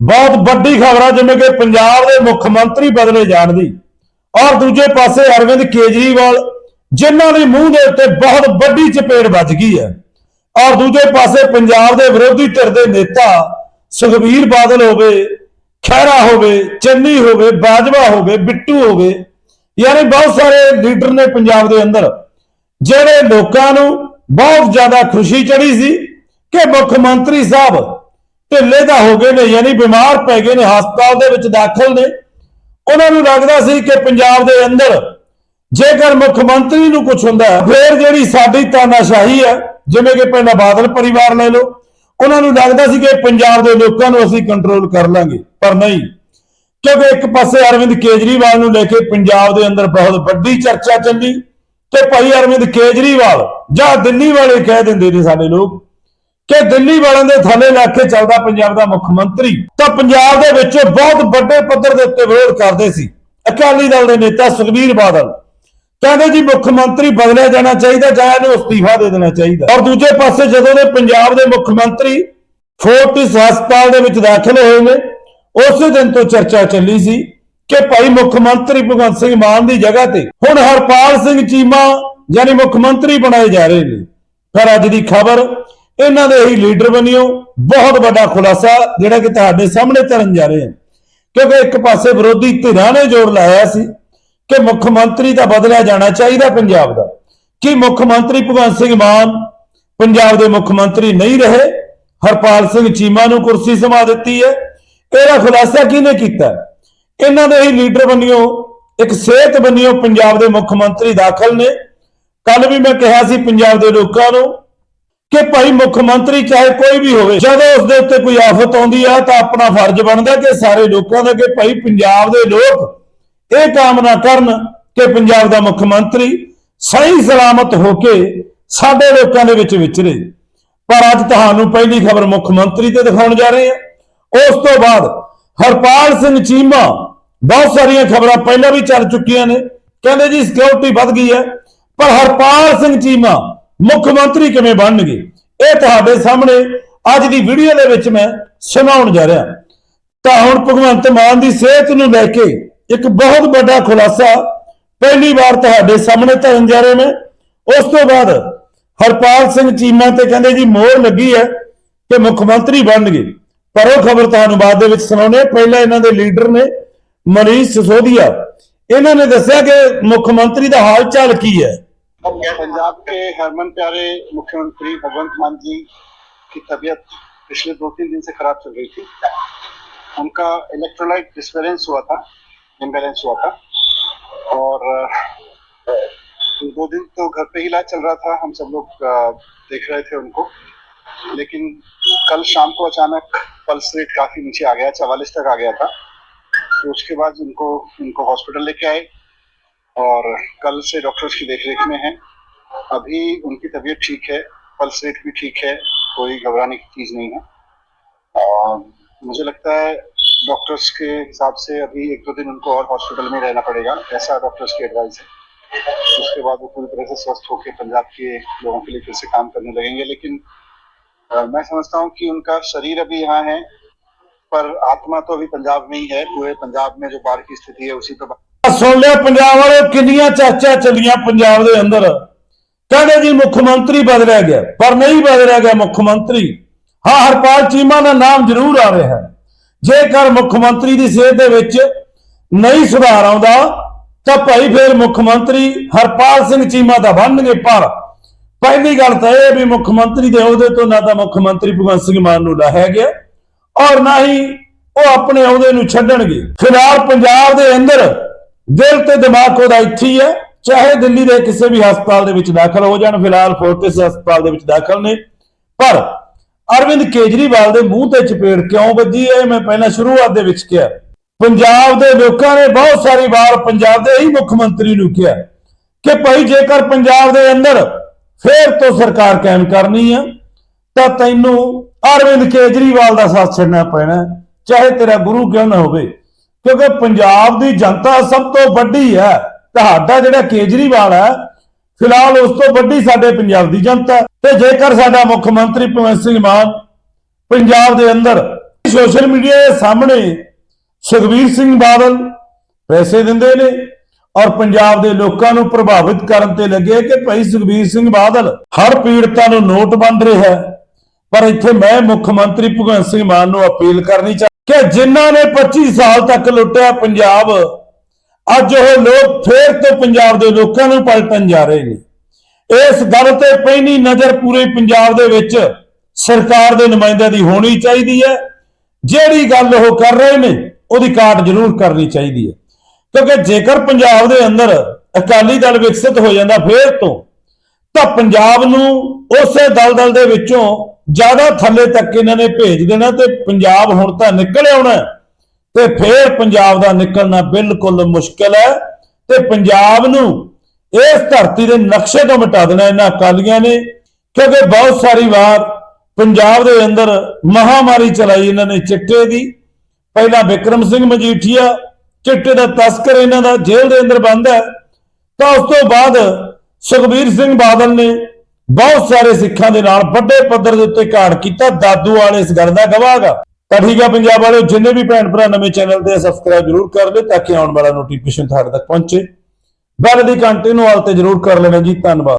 ਬਹੁਤ ਵੱਡੀ ਖਬਰ ਆ, ਜਿਵੇਂ ਕਿ ਪੰਜਾਬ ਦੇ ਮੁੱਖ ਮੰਤਰੀ ਬਦਲੇ ਜਾਣ ਦੀ। ਔਰ ਦੂਜੇ ਪਾਸੇ ਅਰਵਿੰਦ ਕੇਜਰੀਵਾਲ, ਜਿਨ੍ਹਾਂ ਦੇ ਮੂੰਹ ਦੇ ਉੱਤੇ ਬਹੁਤ ਵੱਡੀ ਚਪੇੜ ਵੱਜ ਗਈ ਹੈ। ਔਰ ਦੂਜੇ ਪਾਸੇ ਪੰਜਾਬ ਦੇ ਵਿਰੋਧੀ ਧਿਰ ਦੇ ਨੇਤਾ ਸੁਖਬੀਰ ਬਾਦਲ ਹੋਵੇ, ਖਹਿਰਾ ਹੋਵੇ, ਚੰਨੀ ਹੋਵੇ, ਬਾਜਵਾ ਹੋਵੇ, ਬਿੱਟੂ ਹੋਵੇ, ਯਾਨੀ ਬਹੁਤ ਸਾਰੇ ਲੀਡਰ ਨੇ ਪੰਜਾਬ ਦੇ ਅੰਦਰ, ਜਿਹੜੇ ਲੋਕਾਂ ਨੂੰ ਬਹੁਤ ਜ਼ਿਆਦਾ ਖੁਸ਼ੀ ਚੜੀ ਸੀ ਕਿ ਮੁੱਖ ਮੰਤਰੀ ਸਾਹਿਬ ਢਿੱਲੇ ਦਾ ਹੋ ਗਏ ਨੇ ਯਾਨੀ ਬਿਮਾਰ ਪੈ ਗਏ ਨੇ ਹਸਪਤਾਲ ਦੇ ਵਿੱਚ ਦਾਖਲ ਨੇ। ਉਹਨਾਂ ਨੂੰ ਲੱਗਦਾ ਸੀ ਕਿ ਪੰਜਾਬ ਦੇ ਅੰਦਰ ਜੇਕਰ ਮੁੱਖ ਮੰਤਰੀ ਨੂੰ ਕੁਝ ਹੁੰਦਾ ਹੈ, ਫਿਰ ਜਿਹੜੀ ਸਾਡੀ ਤਾਨਾਸ਼ਾਹੀ ਹੈ ਜਿਵੇਂ ਕਿ ਪਹਿਲਾਂ ਬਾਦਲ ਪਰਿਵਾਰ ਲੈ ਲਓ ਉਹਨਾਂ ਨੂੰ ਲੱਗਦਾ ਸੀ ਕਿ ਪੰਜਾਬ ਦੇ ਲੋਕਾਂ ਨੂੰ ਅਸੀਂ ਕੰਟਰੋਲ ਕਰ ਲਾਂਗੇ ਪਰ ਨਹੀਂ। ਕਿਉਂਕਿ ਇੱਕ ਪਾਸੇ ਅਰਵਿੰਦ ਕੇਜਰੀਵਾਲ ਨੂੰ ਲੈ ਕੇ ਪੰਜਾਬ ਦੇ ਅੰਦਰ ਬਹੁਤ ਵੱਡੀ ਚਰਚਾ ਚੱਲੀ ਤੇ ਭਾਈ ਅਰਵਿੰਦ ਕੇਜਰੀਵਾਲ ਜਾਂ ਦਿੱਲੀ ਵਾਲੇ ਕਹਿ ਦਿੰਦੇ ਨੇ ਸਾਡੇ ਲੋਕ ਕਿ ਦਿੱਲੀ ਵਾਲਿਆਂ ਦੇ ਥੱਲੇ ਲੱਗ ਕੇ ਚੱਲਦਾ ਪੰਜਾਬ ਦਾ ਮੁੱਖ ਮੰਤਰੀ। ਤਾਂ ਪੰਜਾਬ ਦੇ ਵਿੱਚ ਬਹੁਤ ਵੱਡੇ ਪੱਧਰ ਦੇ ਉੱਤੇ ਵਿਰੋਧ ਕਰਦੇ ਸੀ। ਅਕਾਲੀ ਦਲ ਦੇ ਨੇਤਾ ਸੁਖਬੀਰ ਬਾਦਲ। ਕਹਿੰਦੇ ਜੀ ਮੁੱਖ ਮੰਤਰੀ ਬਦਲਿਆ ਜਾਣਾ ਚਾਹੀਦਾ ਜਾਂ ਇਹਨੂੰ ਅਸਤੀਫਾ ਦੇ ਦੇਣਾ ਚਾਹੀਦਾ। ਔਰ ਦੂਜੇ ਪਾਸੇ ਜਦੋਂ ਦੇ ਪੰਜਾਬ ਦੇ ਮੁੱਖ ਮੰਤਰੀ ਫੋਰਟਿਸ ਹਸਪਤਾਲ ਦੇ ਵਿੱਚ ਦਾਖਲ ਹੋਏ ਨੇ, ਉਸੇ ਦਿਨ ਤੋਂ ਚਰਚਾ ਚੱਲੀ ਸੀ ਕਿ ਭਾਈ ਮੁੱਖ ਮੰਤਰੀ ਭਗਵੰਤ ਸਿੰਘ ਮਾਨ ਦੀ ਜਗ੍ਹਾ ਤੇ ਹੁਣ ਹਰਪਾਲ ਸਿੰਘ ਚੀਮਾ ਯਾਨੀ ਮੁੱਖ ਮੰਤਰੀ ਬਣਾਏ ਜਾ ਰਹੇ ਨੇ। ਪਰ ਅੱਜ ਦੀ ਖਬਰ ਇਹਨਾਂ ਦੇ ਹੀ ਲੀਡਰ ਬਣਿਓ। ਬਹੁਤ ਵੱਡਾ ਖੁਲਾਸਾ ਜਿਹੜਾ ਕਿ ਤੁਹਾਡੇ ਸਾਹਮਣੇ ਕਰਨ ਜਾ ਰਹੇ ਹਾਂ ਕਿਉਂਕਿ ਇੱਕ ਪਾਸੇ ਵਿਰੋਧੀ ਧਿਰਾਂ ਨੇ ਜੋਰ ਲਾਇਆ ਸੀ ਕਿ ਮੁੱਖ ਮੰਤਰੀ ਦਾ ਬਦਲਿਆ ਜਾਣਾ ਚਾਹੀਦਾ ਪੰਜਾਬ ਦਾ। ਕਿ ਮੁੱਖ ਮੰਤਰੀ ਭਗਵੰਤ ਸਿੰਘ ਮਾਨ ਪੰਜਾਬ ਦੇ ਮੁੱਖ ਮੰਤਰੀ ਨਹੀਂ ਰਹੇ? ਹਰਪਾਲ ਸਿੰਘ ਚੀਮਾ ਨੂੰ ਕੁਰਸੀ ਸਮਾ ਦਿੱਤੀ ਹੈ। ਇਹਦਾ ਖੁਲਾਸਾ ਕਿਹਨੇ ਕੀਤਾ? ਇਹਨਾਂ ਦੇ ਹੀ ਲੀਡਰ ਬਣਿਓ, ਇੱਕ ਸਿਹਤ ਬਣਿਓ ਪੰਜਾਬ ਦੇ ਮੁੱਖ ਮੰਤਰੀ ਦਾਖਲ ਨੇ। ਕੱਲ ਵੀ ਮੈਂ ਕਿਹਾ ਸੀ ਪੰਜਾਬ ਦੇ ਲੋਕਾਂ ਨੂੰ ਕਿ ਭਾਈ ਮੁੱਖ ਮੰਤਰੀ ਚਾਹੇ ਕੋਈ ਵੀ ਹੋਵੇ, ਜਦੋਂ ਉਸ ਦੇ ਉੱਤੇ ਕੋਈ ਆਫਤ ਆਉਂਦੀ ਆ ਤਾਂ ਆਪਣਾ ਫਰਜ਼ ਬਣਦਾ ਕਿ ਸਾਰੇ ਲੋਕਾਂ ਦਾ ਕਿ ਭਾਈ ਪੰਜਾਬ ਦੇ ਲੋਕ ਇਹ ਕਾਮਨਾ ਕਰਨ ਕਿ ਪੰਜਾਬ ਦਾ ਮੁੱਖ ਮੰਤਰੀ ਸਹੀ ਸਲਾਮਤ ਹੋ ਕੇ ਸਾਡੇ ਲੋਕਾਂ ਦੇ ਵਿੱਚ ਵਿਚਰੇ। ਪਰ ਅੱਜ ਤੁਹਾਨੂੰ ਪਹਿਲੀ ਖਬਰ ਮੁੱਖ ਮੰਤਰੀ ਤੇ ਦਿਖਾਉਣ ਜਾ ਰਹੇ ਹਾਂ। ਉਸ ਤੋਂ ਬਾਅਦ ਹਰਪਾਲ ਸਿੰਘ ਚੀਮਾ, ਬਹੁਤ ਸਾਰੀਆਂ ਖਬਰਾਂ ਪਹਿਲਾਂ ਵੀ ਚੱਲ ਚੁੱਕੀਆਂ ਨੇ। ਕਹਿੰਦੇ ਜੀ ਸਿਕਿਉਰਿਟੀ ਵੱਧ ਗਈ ਹੈ। ਪਰ ਹਰਪਾਲ ਸਿੰਘ ਚੀਮਾ ਮੁੱਖ ਮੰਤਰੀ ਕਿਵੇਂ ਬਣਨਗੇ? ਇਹ ਤੁਹਾਡੇ ਸਾਹਮਣੇ ਅੱਜ ਦੀ ਵੀਡੀਓ ਦੇ ਵਿੱਚ ਮੈਂ ਸੁਣਾਉਣ ਜਾ ਰਿਹਾ। ਤਾਂ ਹੁਣ ਭਗਵੰਤ ਮਾਨ ਦੀ ਸਿਹਤ ਨੂੰ ਲੈ ਕੇ ਇੱਕ ਬਹੁਤ ਵੱਡਾ ਖੁਲਾਸਾ ਪਹਿਲੀ ਵਾਰ ਤੁਹਾਡੇ ਸਾਹਮਣੇ ਧਰਨ ਜਾ ਰਹੇ ਨੇ ਉਸ ਤੋਂ ਬਾਅਦ ਹਰਪਾਲ ਸਿੰਘ ਚੀਮਾ ਤੇ ਕਹਿੰਦੇ ਜੀ ਮੋਹਰ ਲੱਗੀ ਹੈ ਕਿ ਮੁੱਖ ਮੰਤਰੀ ਬਣਨਗੇ। ਪਰ ਉਹ ਖਬਰ ਤੁਹਾਨੂੰ ਬਾਅਦ ਦੇ ਵਿੱਚ ਸੁਣਾਉਣੇ ਪਹਿਲਾਂ ਇਹਨਾਂ ਦੇ ਲੀਡਰ ਨੇ ਮਨੀਸ਼ ਸਿਸੋਦੀਆ। ਇਹਨਾਂ ਨੇ ਦੱਸਿਆ ਕਿ ਮੁੱਖ ਮੰਤਰੀ ਦਾ ਹਾਲ ਚਾਲ ਕੀ ਹੈ? पंजाब के हरमन प्यारे मुख्यमंत्री भगवंत मान जी की तबीयत पिछले दो तीन दिन से खराब चल रही थी। उनका इलेक्ट्रोलाइट डिस्बैलेंस हुआ था इम्बैलेंस हुआ था। और दो दिन तो घर पे ही इलाज चल रहा था, हम सब लोग देख रहे थे उनको। लेकिन कल शाम को अचानक पल्स रेट काफ़ी नीचे आ गया, चवालीस तक आ गया था। तो उसके बाद उनको उनको हॉस्पिटल लेके आए। और कल से डॉक्टर्स की देखरेख में है। अभी उनकी तबीयत ठीक है पल्स रेट भी ठीक है कोई घबराने की चीज़ नहीं है। और मुझे लगता है डॉक्टर्स के हिसाब से अभी एक दो दिन उनको और हॉस्पिटल में रहना पड़ेगा ऐसा डॉक्टर्स की एडवाइस है। उसके बाद वो पूरी तरह से स्वस्थ होकर पंजाब के लोगों के लिए फिर से काम करने लगेंगे। लेकिन अ, मैं समझता हूँ कि उनका शरीर अभी यहाँ है पर आत्मा तो अभी पंजाब में ही है। पूरे पंजाब में जो बाढ़ की स्थिति है उसी पर ਸੁਣ ਲਿਆ, ਪੰਜਾਬ ਵਾਲੇ ਕਿੰਨੀਆਂ ਚਰਚਾ ਚੱਲੀਆਂ ਪੰਜਾਬ ਦੇ ਅੰਦਰ। ਕਹਿੰਦੇ ਜੀ ਮੁੱਖ ਮੰਤਰੀ ਬਦਲਿਆ ਗਿਆ, ਪਰ ਨਹੀਂ ਬਦਲਿਆ ਗਿਆ ਮੁੱਖ ਮੰਤਰੀ। ਹਾਂ, ਹਰਪਾਲ ਚੀਮਾ ਦਾ ਨਾਮ ਜ਼ਰੂਰ ਆ ਰਿਹਾ ਹੈ। ਜੇਕਰ ਮੁੱਖ ਮੰਤਰੀ ਦੀ ਸਿਹਤ ਦੇ ਵਿੱਚ ਨਹੀਂ ਸੁਧਾਰ ਆਉਂਦਾ, ਤਾਂ ਭਾਈ ਫਿਰ ਮੁੱਖ ਮੰਤਰੀ ਹਰਪਾਲ ਸਿੰਘ ਚੀਮਾ ਦਾ ਬਣਨਗੇ ਪਰ। ਪਹਿਲੀ ਗੱਲ ਤਾਂ ਇਹ ਵੀ ਮੁੱਖ ਮੰਤਰੀ ਦੇ ਅਹੁਦੇ ਤੋਂ ਨਾ ਤਾਂ ਮੁੱਖ ਮੰਤਰੀ ਭਗਵੰਤ ਸਿੰਘ ਮਾਨ ਨੂੰ ਲਾਇਆ ਗਿਆ, ਔਰ ਨਾ ਹੀ ਉਹ ਆਪਣੇ ਅਹੁਦੇ ਨੂੰ ਛੱਡਣਗੇ। ਫਿਲਹਾਲ ਪੰਜਾਬ ਦੇ ਅੰਦਰ ਦਿਲ ਤੇ ਦਿਮਾਗ ਉਹਦਾ ਇੱਥੇ ਹੀ ਹੈ, ਚਾਹੇ ਦਿੱਲੀ ਦੇ ਕਿਸੇ ਵੀ ਹਸਪਤਾਲ ਦੇ ਵਿੱਚ ਦਾਖਲ ਹੋ ਜਾਣ, ਫਿਲਹਾਲ ਫੋਰਟਿਸ ਹਸਪਤਾਲ ਦੇ ਵਿੱਚ ਦਾਖਲ ਨੇ। ਪਰ ਅਰਵਿੰਦ ਕੇਜਰੀਵਾਲ ਦੇ ਮੂੰਹ ਤੇ ਚਪੇੜ ਕਿਉਂ ਵੱਜੀ ਹੈ ਮੈਂ ਪਹਿਲਾਂ ਸ਼ੁਰੂਆਤ ਦੇ ਵਿੱਚ ਕਿਹਾ। ਪੰਜਾਬ ਦੇ ਲੋਕਾਂ ਨੇ ਬਹੁਤ ਸਾਰੀ ਵਾਰ ਪੰਜਾਬ ਦੇ ਹੀ ਮੁੱਖ ਮੰਤਰੀ ਨੂੰ ਕਿਹਾ ਕਿ ਭਾਈ ਜੇਕਰ ਪੰਜਾਬ ਦੇ ਅੰਦਰ ਫੇਰ ਤੋਂ ਸਰਕਾਰ ਕਾਇਮ ਕਰਨੀ ਆ, ਤਾਂ ਤੈਨੂੰ ਅਰਵਿੰਦ ਕੇਜਰੀਵਾਲ ਦਾ ਸਾਥ ਛੱਡਣਾ ਪੈਣਾ, ਚਾਹੇ ਤੇਰਾ ਗੁਰੂ ਕਿਉਂ ਨਾ ਹੋਵੇ। ਕਿਉਂਕਿ ਪੰਜਾਬ ਦੀ ਜਨਤਾ ਸਭ ਤੋਂ ਵੱਡੀ ਹੈ, ਤੁਹਾਡਾ ਜਿਹੜਾ ਕੇਜਰੀਵਾਲ ਹੈ, ਫਿਲਹਾਲ ਉਸ ਤੋਂ ਵੱਡੀ ਸਾਡੇ ਪੰਜਾਬ ਦੀ ਜਨਤਾ ਤੇ ਜੇਕਰ ਸਾਡਾ ਮੁੱਖ ਮੰਤਰੀ ਭਗਵੰਤ ਸਿੰਘ ਮਾਨ ਪੰਜਾਬ ਦੇ ਅੰਦਰ ਸੋਸ਼ਲ ਮੀਡੀਆ ਦੇ ਸਾਹਮਣੇ ਸੁਖਬੀਰ ਸਿੰਘ ਬਾਦਲ ਪੈਸੇ ਦਿੰਦੇ ਨੇ ਔਰ ਪੰਜਾਬ ਦੇ ਲੋਕਾਂ ਨੂੰ ਪ੍ਰਭਾਵਿਤ ਕਰਨ ਤੇ ਲੱਗੇ ਕਿ ਭਾਈ ਸੁਖਬੀਰ ਸਿੰਘ ਬਾਦਲ ਹਰ ਪੀੜਤਾਂ ਨੂੰ ਨੋਟ ਬੰਦ ਰਿਹਾ ਹੈ। ਪਰ ਇੱਥੇ ਮੈਂ ਮੁੱਖ ਮੰਤਰੀ ਭਗਵੰਤ ਸਿੰਘ ਮਾਨ ਨੂੰ ਅਪੀਲ ਕਰਨੀ ਚਾਹ ਕਿ ਜਿਨ੍ਹਾਂ ਨੇ 25 ਸਾਲ ਤੱਕ ਲੁੱਟਿਆ ਪੰਜਾਬ, ਅੱਜ ਉਹ ਲੋਕ ਫੇਰ ਤੋਂ ਪੰਜਾਬ ਦੇ ਲੋਕਾਂ ਨੂੰ ਪਲਟਣ ਜਾ ਰਹੇ ਨੇ। ਇਸ ਗੱਲ ਤੇ ਪਹਿਲੀ ਨਜ਼ਰ ਪੂਰੇ ਪੰਜਾਬ ਦੇ ਵਿੱਚ ਸਰਕਾਰ ਦੇ ਨੁਮਾਇੰਦਿਆਂ ਦੀ ਹੋਣੀ ਚਾਹੀਦੀ ਹੈ। ਜਿਹੜੀ ਗੱਲ ਉਹ ਕਰ ਰਹੇ ਨੇ, ਉਹਦੀ ਕਾਟ ਜ਼ਰੂਰ ਕਰਨੀ ਚਾਹੀਦੀ ਹੈ। ਕਿਉਂਕਿ ਜੇਕਰ ਪੰਜਾਬ ਦੇ ਅੰਦਰ ਅਕਾਲੀ ਦਲ ਵਿਕਸਿਤ ਹੋ ਜਾਂਦਾ ਫੇਰ ਤੋਂ, ਤਾਂ ਪੰਜਾਬ ਨੂੰ ਉਸੇ ਦਲਦਲ ਦੇ ਵਿੱਚੋਂ ਜ਼ਿਆਦਾ ਥੱਲੇ ਤੱਕ ਇਹਨਾਂ ਨੇ ਭੇਜ ਦੇਣਾ ਤੇ ਪੰਜਾਬ ਹੁਣ ਤਾਂ ਨਿਕਲ ਆਉਣਾ ਤੇ ਫੇਰ ਪੰਜਾਬ ਦਾ ਨਿਕਲਣਾ ਬਿਲਕੁਲ ਮੁਸ਼ਕਲ ਹੈ ਤੇ ਪੰਜਾਬ ਨੂੰ ਇਸ ਧਰਤੀ ਦੇ ਨਕਸ਼ੇ ਤੋਂ ਮਿਟਾ ਦੇਣਾ ਇਹਨਾਂ ਅਕਾਲੀਆਂ ਨੇ, ਕਿਉਂਕਿ ਬਹੁਤ ਸਾਰੀ ਵਾਰ ਪੰਜਾਬ ਦੇ ਅੰਦਰ ਮਹਾਮਾਰੀ ਚਲਾਈ ਇਹਨਾਂ ਨੇ ਚਿੱਟੇ ਦੀ। ਪਹਿਲਾਂ ਵਿਕਰਮ ਸਿੰਘ ਮਜੀਠੀਆ ਚਿੱਟੇ ਦਾ ਤਸਕਰ ਇਹਨਾਂ ਦਾ ਜੇਲ੍ਹ ਦੇ ਅੰਦਰ ਬੰਦ ਹੈ। ਤਾਂ ਉਸ ਤੋਂ ਬਾਅਦ ਸੁਖਬੀਰ ਸਿੰਘ ਬਾਦਲ ਨੇ ਬਹੁਤ ਸਾਰੇ ਸਿੱਖਾਂ ਦੇ ਨਾਲ ਵੱਡੇ ਪੱਧਰ ਦੇ ਉੱਤੇ ਘਾੜ ਕੀਤਾ, ਦਾਦੂ ਵਾਲੇ ਇਸ ਗੱਲ ਦਾ ਗਵਾਹਗਾ ਤਾਂ ਠੀਕ ਆ ਪੰਜਾਬ ਵਾਲਿਓ, ਜਿੰਨੇ ਵੀ ਭੈਣ ਭਰਾ ਨਵੇਂ ਚੈਨਲ ਤੇ ਸਬਸਕ੍ਰਾਈਬ ਜਰੂਰ ਕਰ ਲਿਓ ਤਾਂ ਕਿ ਆਉਣ ਵਾਲਾ ਨੋਟੀਫਿਕੇਸ਼ਨ ਤੁਹਾਡੇ ਤੱਕ ਪਹੁੰਚੇ। ਬੈਲ ਦੀ ਘੰਟੀ ਨੂੰ ਹਾਲ ਤੇ ਜਰੂਰ ਕਰ ਲੈਣਾ ਜੀ, ਧੰਨਵਾਦ।